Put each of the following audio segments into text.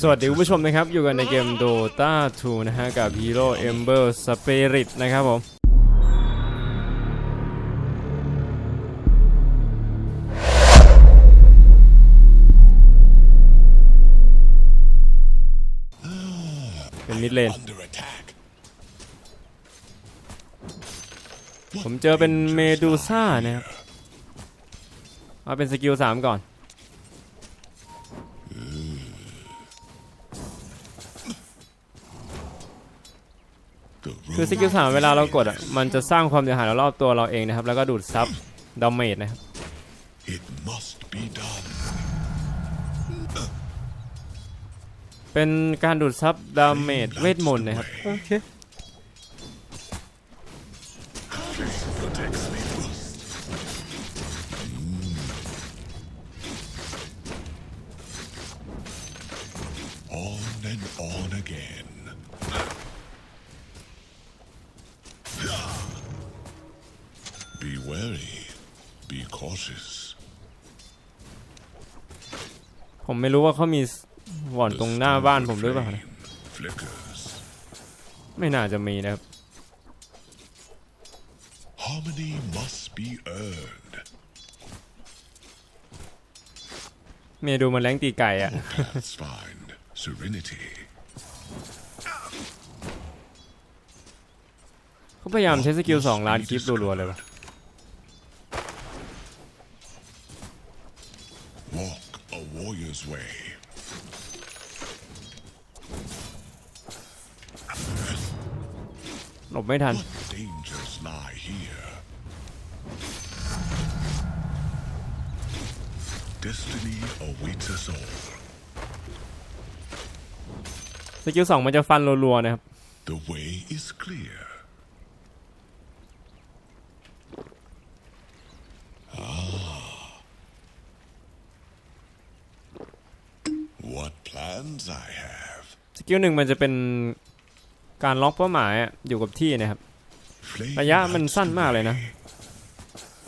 สวัสดีคุณผู้ชมนะครับ อยู่กันในเกม Dota 2 นะฮะ กับ Hero Ember Spirit นะครับผม เป็นมิดเลน ผมเจอเป็นเมดูซ่านะครับ เอาเป็นสกิล 3 ก่อน The คือ road สกิล3เวลาเรากดอะมันจะสร้างความเสียหายรอบๆตัวเราเองนะครับ แล้วก็ดูดซับดาเมจนะครับ it must be done. เป็นการดูดซับดาเมจเวทมนต์นะครับ โอเค Protects me most. On and on again. Be cautious. ผมไม่รู้ว่าเขามีหว่อนตรงหน้าบ้านผมหรือเปล่านะ Flickers. ไม่น่าจะมีนะครับ Harmony must be earned. เมดูมันแรงตีไก่อะ Paths find serenity. เขาพยายามใช้สกิลสองล้านคลิปรัวๆเลยวะ Walk a warrior's way. หลบไม่ทัน What dangers lie here? Destiny awaits us all. สกิลสองมันจะฟันรัวๆนะครับ The way is clear. Ah. What plans I have. ส กิลหนึ่งมันจะเป็นการล็อกเป้าหมายอะอยู่กับที่นะครับ Flame ระยะมัน lights สั้น the มากเลยนะ way.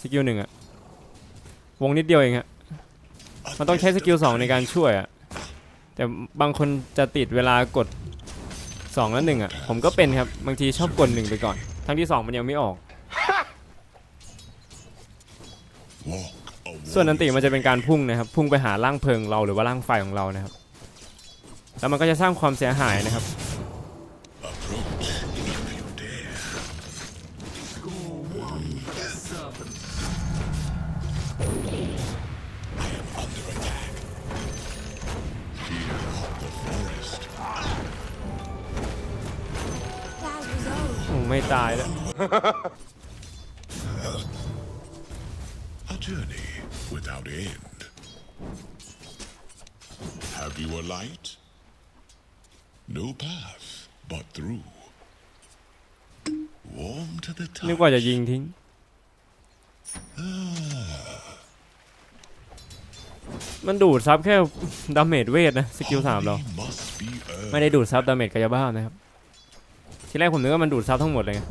สกิลหนึ่งอะวงนิดเดียวเองฮะมันต้องใช้สกิลสองในการช่วยอะแต่บางคนจะติดเวลากดสองแล้วหนึ่งอะผมก็เป็นครับ บางทีชอบกดหนึ่งไปก่อน ทั้งที่สองมันยังไม่ออก Walk a ส่วนอันติ warrior's มันจะเป็นการพุ่งนะครับ พุ่งไปหาร่างเพลิงเราหรือว่าร่างไฟของเรานะครับ แล้วมันก็จะสร้างความเสียหายนะครับ path but through. Warm to the นึกว่าจะ touch. ยิงทิ้ง มันดูดซับแค่ ดาเมจเวทนะ สกิลสามเรา Harmony must be earned. ไม่ได้ดูดซับดาเมจกายภาพนะครับ ทีแรกผมนึกว่ามันดูดซับทั้งหมดเลยไง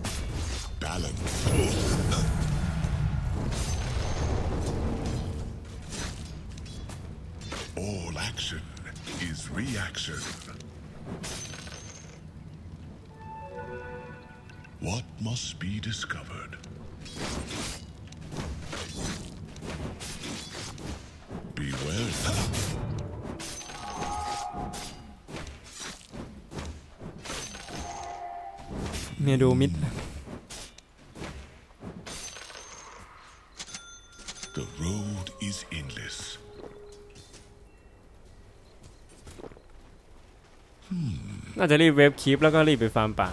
ดูมิด The road is endless. น่าจะรีบเวฟคลิปแล้วก็รีบไปฟาร์มป่า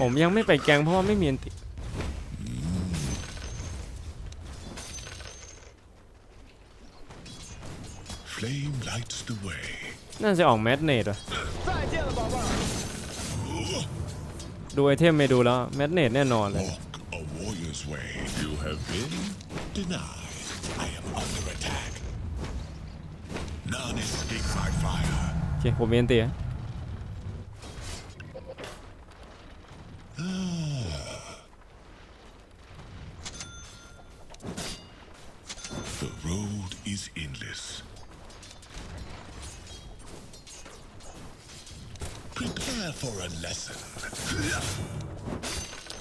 ผมยังไม่ไปแกงเพราะว่าไม่มีอันติ Flame lights the way. น่าจะออกแมดเนตว่ะ ดูไอเทมไม่ดูแล้วแมดเนตแน่นอนเลย Walk a warrior's way. You have been denied. I am under attack. None escape my fire. โอเคผมมีอันติอะ The road is endless. Prepare for a lesson.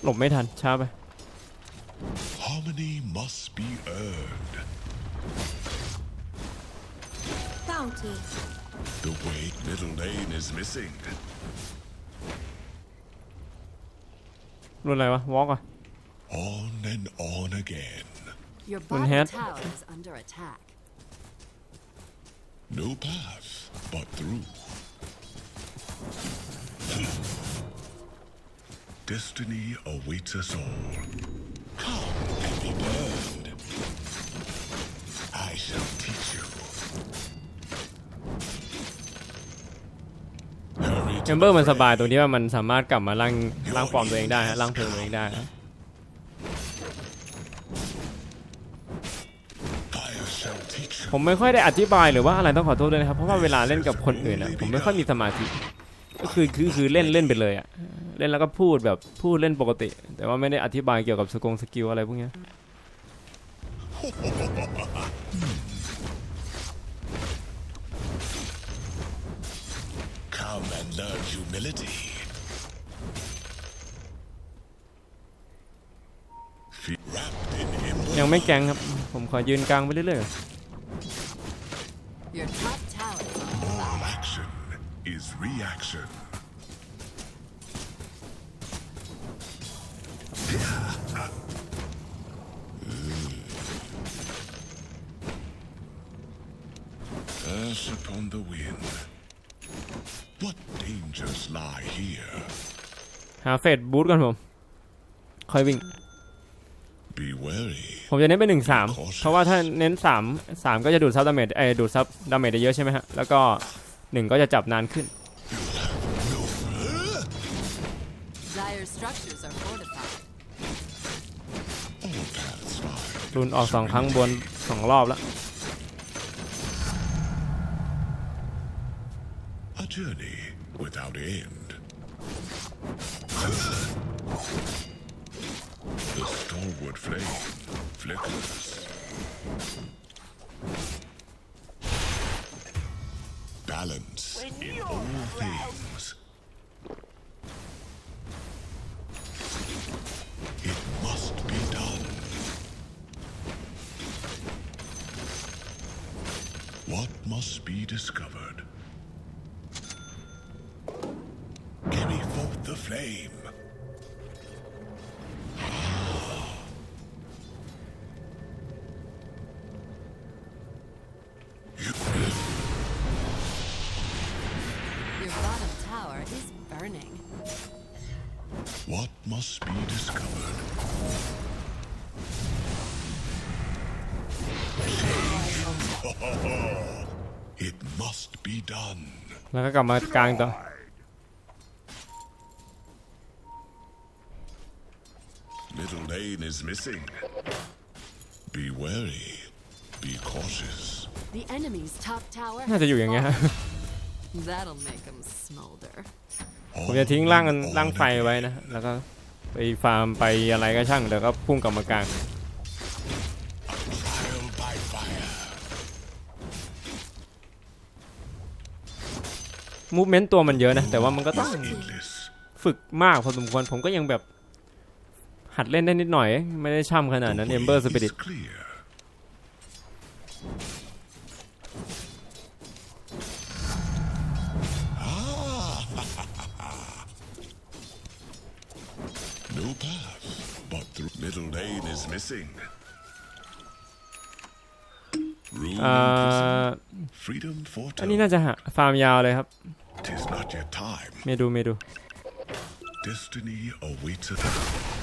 หลบไม่ทัน ช้าไป Harmony must be earned. Bounty. The way middle lane is missing. รุ่นอะไรวะ วอล์กอ่ะ On and on again. Your One bottom head. tower is under attack. No path but through. Destiny awaits us all. Come and be burned. I shall teach you. Hurry เอ to มเบอร์ the มันส fray. บายตรงที่ว่ามันสามารถกลับมาร่างร่างปลอมตัวเองได้ฮะร่างเพลิงตัวเองได้ฮะ Fire shall teach you. ผมไม่ค่อยได้อธิบายหรือว่าอะไรต้องขอโทษด้วยนะครับ เพราะว่าเวลาเล่นกับคนอื่นอะผมไม่ค่อยมีสมาธิ ก็คือคือคือเล่นเล่นไปเลยอะเล่นแล้วก็พูดแบบพูดเล่นปกติ แต่ว่าไม่ได้อธิบายเกี่ยวกับสกงสกิลอะไรพวกเนี้ย Come and learn humility. Fe- Wrapped in ยัง ember. ไม่แกงครับ ผมขอยืนกลางไปเรื่อย Your top tower is on All action is reaction. Earth upon the wind. What dangers lie here? ๆหาเฟดบูทก่อนผม ค่อยวิ่ง Be wary. ผมจะเน้นไปหนึ่งสามเพราะว่าถ้าเน้นสามสามก็จะดูดซับดาเมจเอยดูดซับดาเมจได้เยอะใช่ไหมฮะ แล้วก็ หนึ่งก็จะจับนานขึ้น Dire structures are fortified. All paths lie. รุนออกสองครั้งบนสองรอบแล้ว A journey without end. The stalwart flame flickers. Balance in all things. It must be done. What must be discovered? Carry forth the flame. discovered? It must be done. แล้วก็กลับมากลางต่อ Middle lane is missing. Be wary. Be cautious. The enemy's top tower น่าจะอยู่อย่างเงี้ยฮะ That'll make them smolder. ผมจะทิ้งร่างร่างไฟไว้นะ แล้วก็ ไปฟาร์มไปอะไรก็ช่างเดี๋ยวก็พุ่งกลับมากลางมูฟเมนต์ตัวมันเยอะนะ แต่ว่ามันก็ต้องฝึกมากพอสมควร ผมก็ยังแบบ หัดเล่นได้นิดหน่อย ไม่ได้ช่ำขนาดนั้นเอมเบอร์สปิริต missing. Room อ่า imprisoned, freedom อันนี้ foretold. น่าจะหาฟาร์มยาวเลยครับ Tis not yet time. เมดูเมดู Destiny awaits us.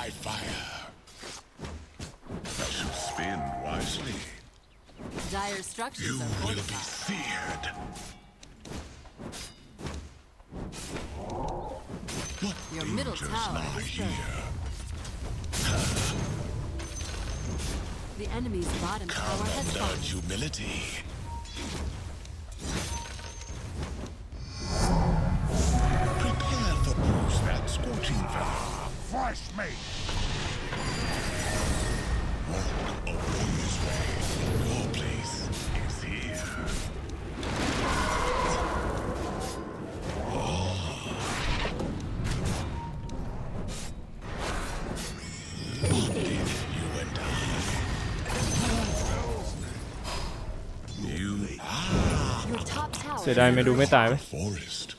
Trial by fire. Should spin wisely. Dire structures You are will be feared. What Your middle tower lie is here? The enemy's bottom tower has Under fallen. humility. Fresh meat. Walk a warrior's way. Your place is here. You and I. You are Your top tower เสียดายไม่ดูไม่ตายไหม forest.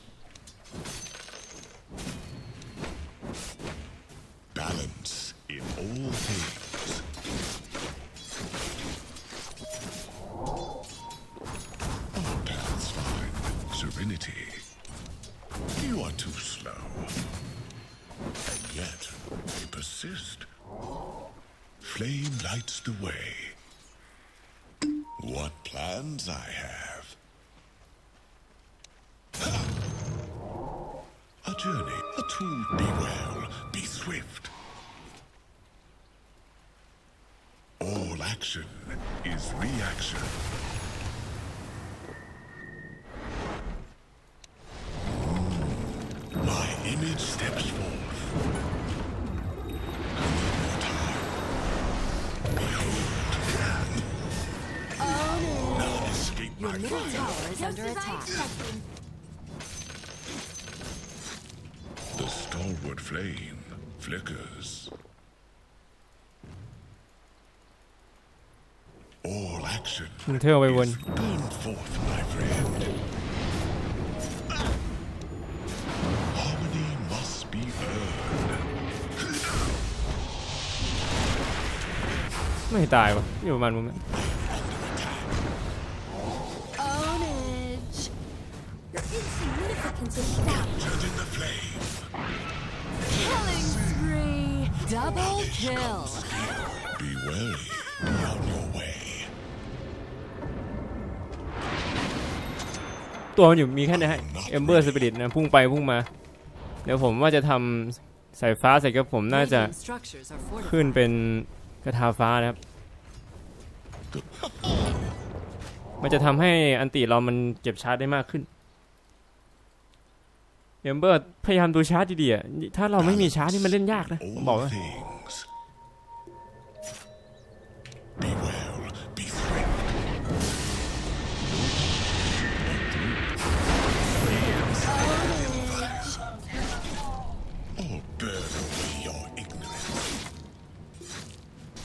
Reaction. My image steps forth. I need more time. Behold, none escape Your my middle fire. tower is Just under attack. The stalwart flame flickers. มึงเที่ยวไปวน is burn forth, my friend. Harmony must be earned. ไม่ตายวะอยู่ประมาณมุมนั้น ตัวมันอยู่มีแค่เนี้ฮะเอมเบอร์สปิริตนะพุ่งไปพุ่งมา เดี๋ยวผมว่าจะทำสายฟ้าใส่กับผมน่าจะ Radiant structures are fortified. ขึ้นเป็นกระทาฟ้านะครับ มันจะทำให้อันติเรามันเก็บชาร์จได้มากขึ้นเอมเบอร์พยายามดูชาร์จดีๆอะถ้าเราไม่มีชาร์จนี่มันเล่นยากนะผมบอก All ว่า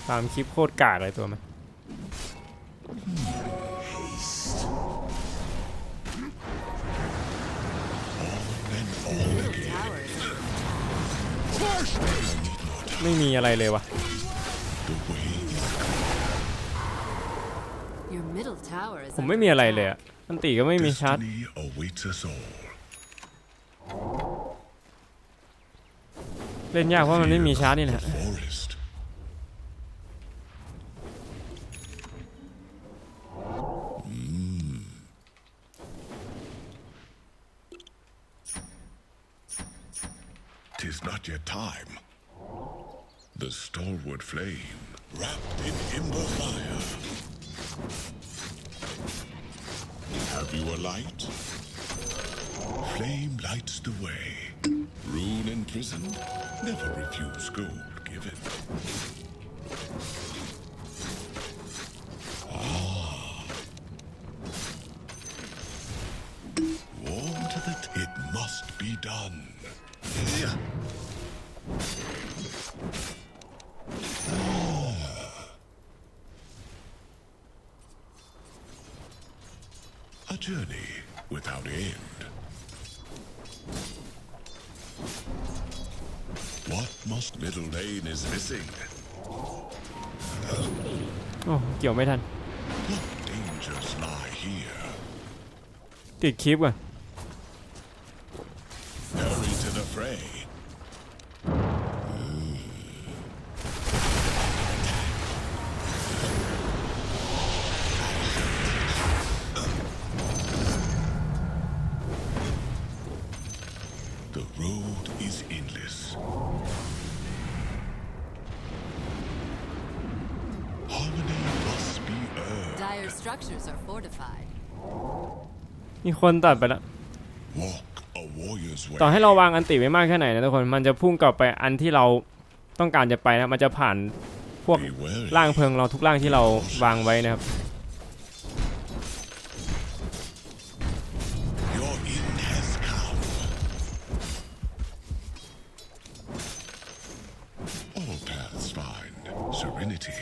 ตามคลิปโคตรกากเลยตัวมัน And all again. Tower is I need more time. ไม่มีอะไรเลยวะ The way is Your middle tower is ผม under ไม่มีอะไร attack. เลยอะอันติก็ไม่มีชาร์จ Destiny awaits us all. เล่นยากเพราะมันไม่มีชาร์จนี่แหละ flame, wrapped in ember fire. Have you a light? Flame lights the way. Rune imprisoned, never refuse gold given. กี่ยวไม่ทัน What dangers lie here? ติดคลิปก่อน มีคนตัดไปแล้ว Walk a warrior's way. ต่อให้เราวางอันติไว้มากแค่ไหนนะทุกคน มันจะพุ่งกลับไปอันที่เราต้องการจะไปนะ มันจะผ่านพวก Be wary. ร่างเพลิงเราทุกร่างที่เราวางไว้นะครับ Your end has come. All paths find serenity.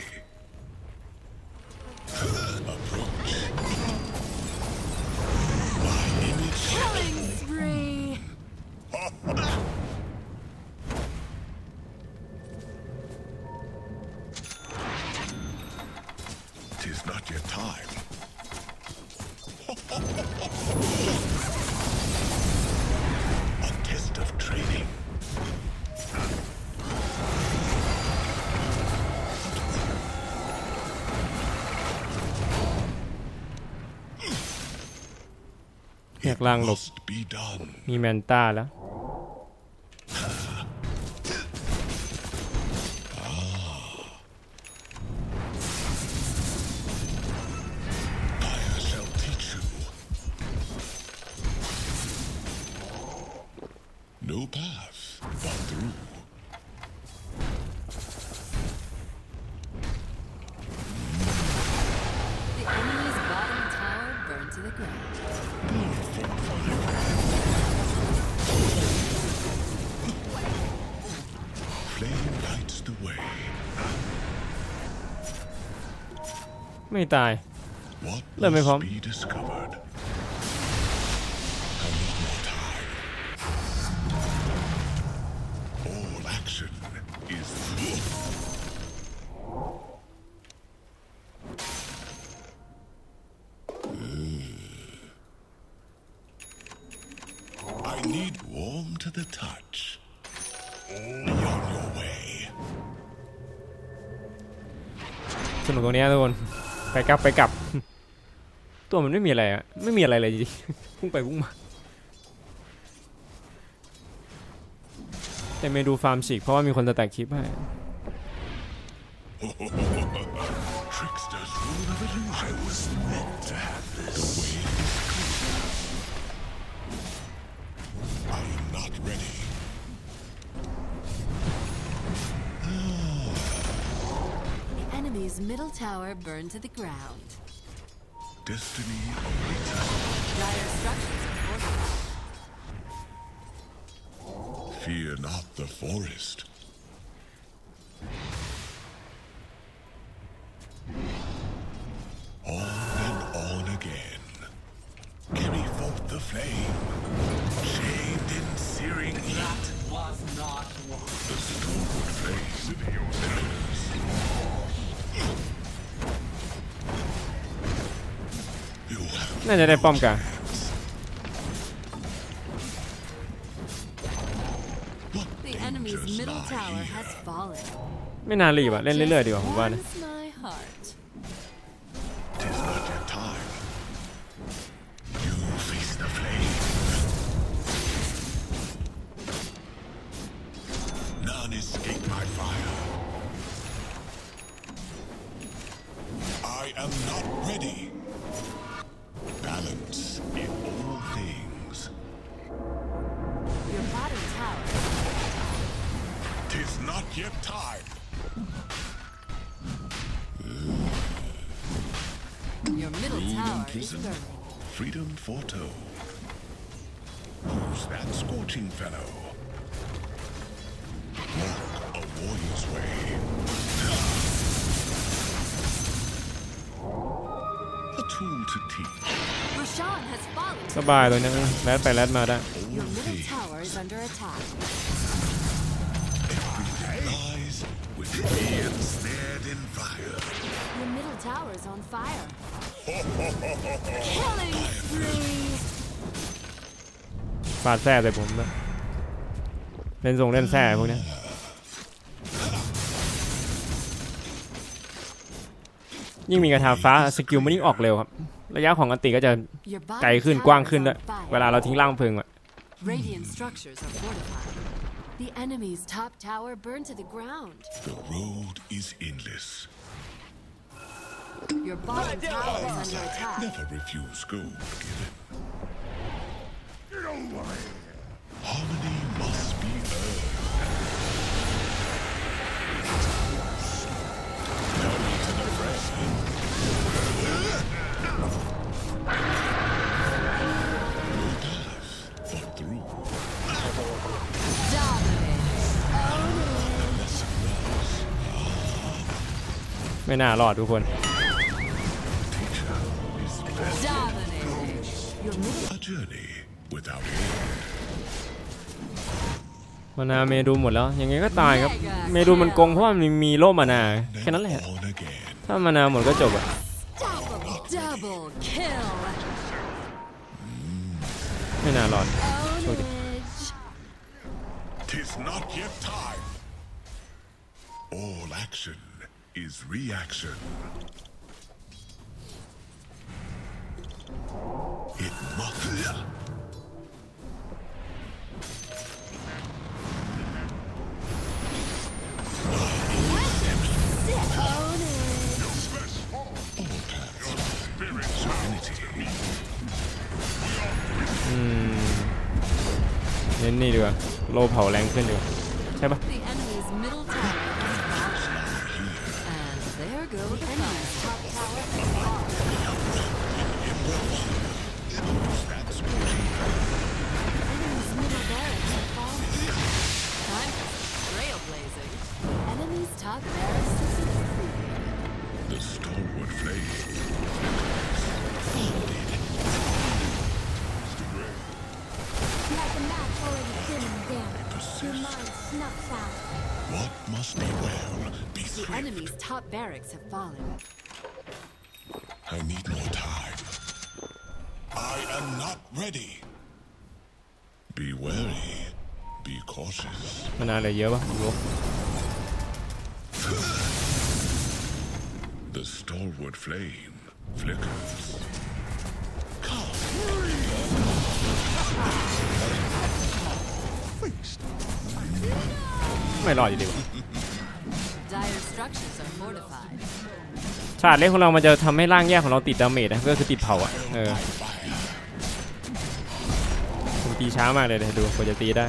Nhạc lang lục. Must be done. มีแมนต้าแล้ว time. All action is I need warm to the touch. Be on your way. สนุกตรงเนี้ยทุกคน ไปกลับไปกลับ ตัวมันไม่มีอะไรอะไม่มีอะไรเลยจริงๆพุ่งไปพุ่งมา แต่เมดูฟาร์มฉีกเพราะว่ามีคนจะแตกคลิปให้ middle tower burned to the ground. Destiny awaits us. Dire structures are fortified. Fear not the forest. น่าจะได้ป้อมกลาง what The enemy's dangers middle lie tower here? has fallen. ไม่น่ารีบอะเล่นเรื่อยๆดีกว่าผมว่านะ Warms my heart. Tis not yet time. You face the flame. None escape my fire. I am not ready. time. Your middle Rule in tower is prison. burning. Freedom foretold. Who's that scorching fellow? Walk a warrior's way. A tool to teach. Roshan has fallen. สบายตรงนี้แรดไปแรดมาได้ All Your middle things tower is under attack. With me ensnared in fire. Your middle tower is on fire. Killing spree. ฟาดแซ่ใส่ผมนะเล่นทรงเล่นแซ่พวกเนี้ยยิ่งมีกระทาฟ้าสกิลมันยิ่งออกเร็วครับ ระยะของอันติก็จะ Your ไกล bottom ขึ้น tower กว้าง is ขึ้นด้วย on fire. เวลาเราทิ้งร่างเพลิงอะ Radiant structures are fortified. The enemy's top tower burned to the ground. The road is endless. Your bottom tower is under attack. Never refuse gold given. Harmony must be earned. ไม่น่ารอดทุกคน teacher is best. Dominating. Your middle A journey without end. มานาเมดูหมดแล้วยังไงก็ตายครับ เมดูมันโกงเพราะว่ามันมีโล่มานาแค่นั้นแหละ On again. ถ้ามานาหมดก็จบอะ double kill. ไม่น่ารอด Ownage. Tis not yet time. All action is reaction. It must. Spirituality. เน้นนี่ดีกว่าโลเผาแรงขึ้นดีกว่าใช่ปะ must be well be The swift. enemy's top barracks have fallen. I need more time. I am not ready. Be wary. Be cautious. มานาเหลือเยอะปะดู The stalwart flame flickers. Come. ไม่รอดอยู่ดีวะ Dire structures are fortified. ฉากเล็กของเรามันจะทำให้ร่างแยกของเราติดดาเมจนะก็คือติดเผาอะเออผมตีช้ามากเลยเดี๋ยวดูกว่าจะตีได้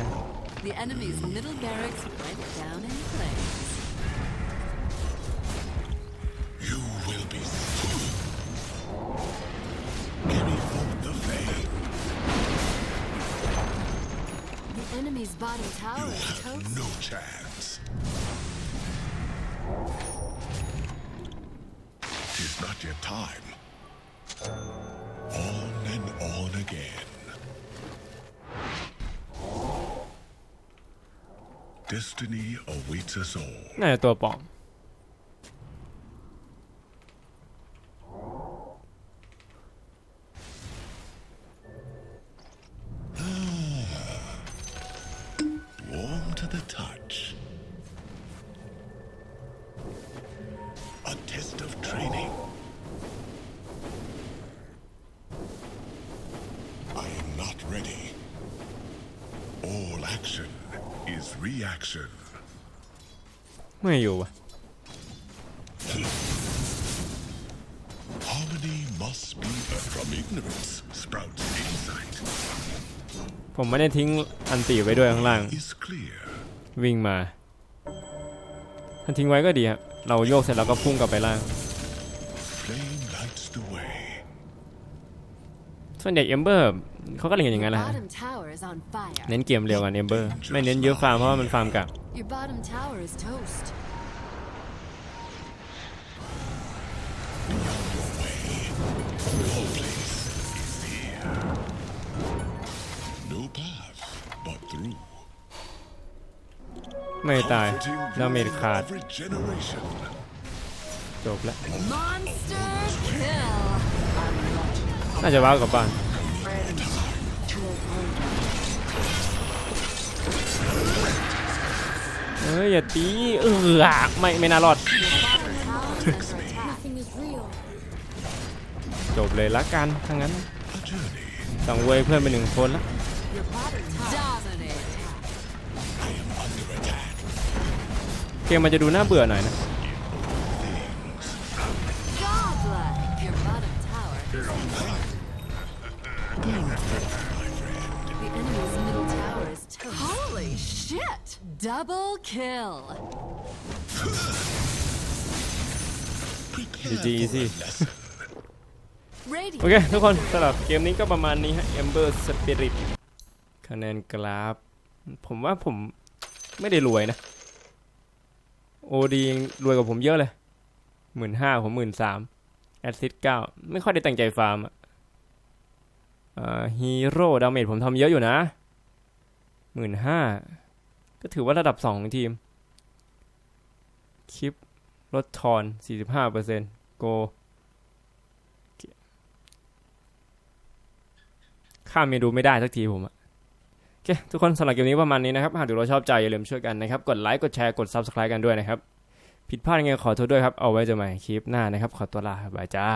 The enemy's middle barracks went down in flames. You will be still. Carry forth the flame. The enemy's bottom tower is Have toast. no chance. time. On and on again. Destiny awaits us all. Ne, to bomb. Ready. All action is reaction. ไม่อยู่วะ Harmony must be from ignorance sprouts insight. ผมไม่ได้ทิ้งอันตีไว้ด้วยข้างล่าง Is clear. วิ่งมา ถ้าทิ้งไว้ก็ดีครับ เราโยกเสร็จแล้วก็พุ่งกลับไปล่าง Flame lights the way. ส่วนใหญ่เอมเบอร์เขาก็เล่นกันอย่างนั้นแหละฮะ Bottom tower is on fire. เน้นเกมเร็วกันเอมเบอร์ไม่เน้นเยอะฟาร์มเพราะว่ามันฟาร์มกับ Your bottom tower is toast. Your place is here. No path but through. ไม่ตาย Comforting ดาเมจ dream ขาด of regeneration. จบแล้ว Monster kill. น่าจะว้าวกลับบ้านเอ้ยอย่าตีเออไม่ไม่น่ารอด จบเลยละกันถ้างั้นสังเวยเพื่อนไปหนึ่งคนละเกมมันจะดูน่าเบื่อหน่อยนะ Double kill. GG easy Radiant โอเค ทุกคนสำหรับเกมนี้ก็ประมาณนี้ฮะ Ember Spirit คะแนนกราฟ ผมว่าผมไม่ได้รวยนะ โอดีรวยกว่าผมเยอะเลยหมื่นห้าผมหมื่นสามแอดซิดเก้าไม่ค่อยได้ตั้งใจฟาร์มอะฮีโร่ดาเมจผมทำเยอะอยู่นะหมื่นห้า ก็ถือว่าระดับสองของทีม คลิปลดทอน45%โก ข้ามเมนูไม่ได้สักทีผมอะโอเค ทุกคนสำหรับเกมนี้ประมาณนี้นะครับ หากดูเราชอบใจ อย่าลืมช่วยกันนะครับ กดไลค์ กดแชร์ กด Subscribe กันด้วยนะครับ ผิดพลาดยังไงขอโทษด้วยครับ เอาไว้เจอใหม่คลิปหน้านะครับ ขอตัวลาบายจ้า